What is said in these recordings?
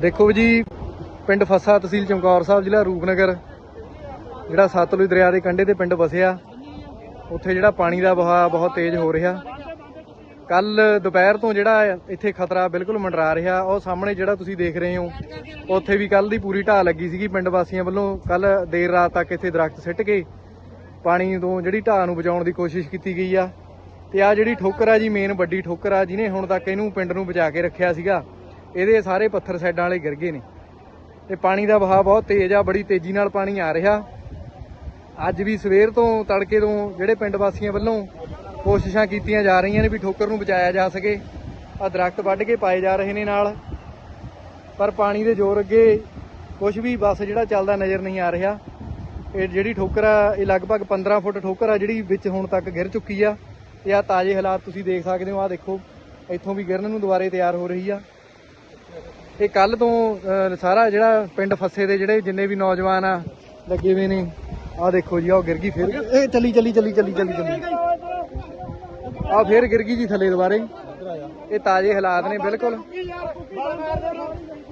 ਦੇਖੋ ਜੀ, ਪਿੰਡ ਫੱਸਾ ਤਹਿਸੀਲ ਚਮਕੌਰ ਸਾਹਿਬ, ਜ਼ਿਲ੍ਹਾ ਰੂਪਨਗਰ। ਜਿਹੜਾ ਸਤਲੁਜ ਦਰਿਆ ਦੇ ਕੰਢੇ ਤੇ ਪਿੰਡ ਵਸਿਆ। ਉੱਥੇ ਜਿਹੜਾ ਪਾਣੀ ਦਾ ਵਹਾਅ ਬਹੁਤ ਤੇਜ਼ ਹੋ ਰਿਹਾ। ਕੱਲ ਦੁਪਹਿਰ ਤੋਂ ਜਿਹੜਾ ਇੱਥੇ ਖਤਰਾ ਬਿਲਕੁਲ ਮੰਡਰਾ ਰਿਹਾ। ਉਹ ਸਾਹਮਣੇ ਜਿਹੜਾ ਤੁਸੀਂ ਦੇਖ ਰਹੇ ਹੋ, ਉੱਥੇ ਵੀ ਕੱਲ ਦੀ ਪੂਰੀ ਢਾਹ ਲੱਗੀ ਸੀਗੀ ਪਿੰਡ ਵਾਸੀਆਂ ਵੱਲੋਂ। ਕੱਲ ਦੇਰ ਰਾਤ ਤੱਕ ਇੱਥੇ ਦਰਖਤ ਸਿੱਟ ਕੇ ਪਾਣੀ ਤੋਂ ਜਿਹੜੀ ਢਾਹ ਨੂੰ ਬਚਾਉਣ ਦੀ ਕੋਸ਼ਿਸ਼ ਕੀਤੀ ਗਈ ਆ। ਤੇ ਆ ਜਿਹੜੀ ਠੋਕਰ ਆ ਜੀ ਮੇਨ ਵੱਡੀ ਠੋਕਰ ਆ, ਜਿਹਨੇ ਹੁਣ ਤੱਕ ਇਹਨੂੰ ਪਿੰਡ ਨੂੰ ਬਚਾ ਕੇ ਰੱਖਿਆ ਸੀਗਾ। ਇਹਦੇ ਸਾਰੇ ਪੱਥਰ ਸਾਈਡਾਂ ਵਾਲੇ ਗਿਰ ਗਏ ਨੇ। ਤੇ ਪਾਣੀ ਦਾ ਵਹਾਅ ਬਹੁਤ ਤੇਜ਼ ਆ, ਬੜੀ ਤੇਜ਼ੀ ਨਾਲ ਪਾਣੀ ਆ ਰਿਹਾ। ਅੱਜ ਵੀ ਸਵੇਰ ਤੋਂ ਤੜਕੇ ਤੋਂ ਜਿਹੜੇ ਪਿੰਡ ਵਾਸੀਆਂ ਵੱਲੋਂ ਕੋਸ਼ਿਸ਼ਾਂ ਕੀਤੀਆਂ ਜਾ ਰਹੀਆਂ ਨੇ ਵੀ ਠੋਕਰ ਨੂੰ ਬਚਾਇਆ ਜਾ ਸਕੇ ਆ ਦਰਖਤ ਵੱਢ ਕੇ ਪਾਏ ਜਾ ਰਹੇ ਨੇ ਨਾਲ। ਪਰ ਪਾਣੀ ਦੇ ਜ਼ੋਰ ਅੱਗੇ ਕੁਝ ਵੀ ਬਸ ਜਿਹੜਾ ਚੱਲਦਾ ਨਜ਼ਰ ਨਹੀਂ ਆ ਰਿਹਾ। ਇਹ ਜਿਹੜੀ ਠੋਕਰ ਆ, ਇਹ ਲਗਭਗ 15 ਫੁੱਟ ਠੋਕਰ ਆ ਜਿਹੜੀ ਵਿੱਚ ਹੁਣ ਤੱਕ ਗਿਰ ਚੁੱਕੀ ਆ। ਤੇ ਆ ਤਾਜ਼ੇ ਹਾਲਾਤ ਤੁਸੀਂ ਦੇਖ ਸਕਦੇ ਹੋ ਆ ਦੇਖੋ, ਇੱਥੋਂ ਵੀ ਗਿਰਨ ਨੂੰ ਦੁਬਾਰੇ ਤਿਆਰ ਹੋ ਰਹੀ ਆ। ਇਹ ਕੱਲ ਤੋਂ ਸਾਰਾ ਜਿਹੜਾ ਪਿੰਡ ਫੱਸੇ ਦੇ ਜਿਹੜੇ ਜਿੰਨੇ ਵੀ ਨੌਜਵਾਨ ਆ ਲੱਗੇ ਹੋਏ ਨੇ ਆ ਦੇਖੋ ਜੀ ਆ ਗਿਰ ਗਈ ਫਿਰ। ਇਹ ਚੱਲੀ ਚੱਲੀ ਚੱਲੀ ਚੱਲੀ ਚੱਲੀ ਚੱਲੀ। ਆ ਫਿਰ ਗਿਰ ਗਈ ਜੀ ਥੱਲੇ ਦੁਬਾਰੇ। ਇਹ ਤਾਜ਼ੇ ਹਾਲਾਤ ਨੇ ਬਿਲਕੁਲ।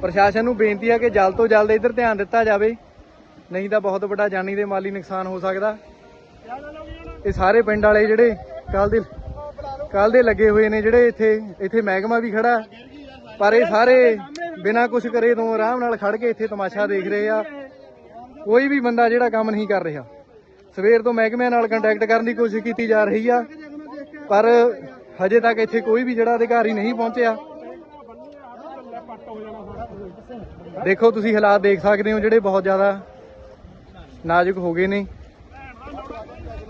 ਪ੍ਰਸ਼ਾਸਨ ਨੂੰ ਬੇਨਤੀ ਆ ਕਿ ਜਲਦ ਤੋਂ ਜਲਦ ਇੱਧਰ ਧਿਆਨ ਦਿੱਤਾ ਜਾਵੇ। ਨਹੀਂ ਤਾਂ ਬਹੁਤ ਵੱਡਾ ਜਾਨੀ ਤੇ ਮਾਲੀ ਨੁਕਸਾਨ ਹੋ ਸਕਦਾ। ਇਹ ਸਾਰੇ ਪਿੰਡ ਵਾਲੇ ਜਿਹੜੇ ਕੱਲ ਦੇ ਕੱਲ ਦੇ ਲੱਗੇ ਹੋਏ ਨੇ ਜਿਹੜੇ ਇੱਥੇ ਇੱਥੇ ਮਹਿਕਮਾ ਵੀ ਖੜਾ। ਪਰ ਇਹ ਸਾਰੇ ਬਿਨਾਂ ਕੁਝ ਕਰੇ ਤੋਂ ਆਰਾਮ ਨਾਲ ਖੜ ਕੇ ਇੱਥੇ ਤਮਾਸ਼ਾ ਦੇਖ ਰਹੇ ਆ। ਕੋਈ ਵੀ ਬੰਦਾ ਜਿਹੜਾ ਕੰਮ ਨਹੀਂ ਕਰ ਰਿਹਾ। ਸਵੇਰ ਤੋਂ ਮਹਿਕਮਿਆਂ ਨਾਲ ਕੰਟੈਕਟ ਕਰਨ ਦੀ ਕੋਸ਼ਿਸ਼ ਕੀਤੀ ਜਾ ਰਹੀ ਆ। ਪਰ ਹਜੇ ਤੱਕ ਇੱਥੇ ਕੋਈ ਵੀ ਜਿਹੜਾ ਅਧਿਕਾਰੀ ਨਹੀਂ ਪਹੁੰਚਿਆ। ਦੇਖੋ, ਤੁਸੀਂ ਹਾਲਾਤ ਦੇਖ ਸਕਦੇ ਹੋ ਜਿਹੜੇ ਬਹੁਤ ਜ਼ਿਆਦਾ ਨਾਜ਼ੁਕ ਹੋ ਗਏ ਨੇ।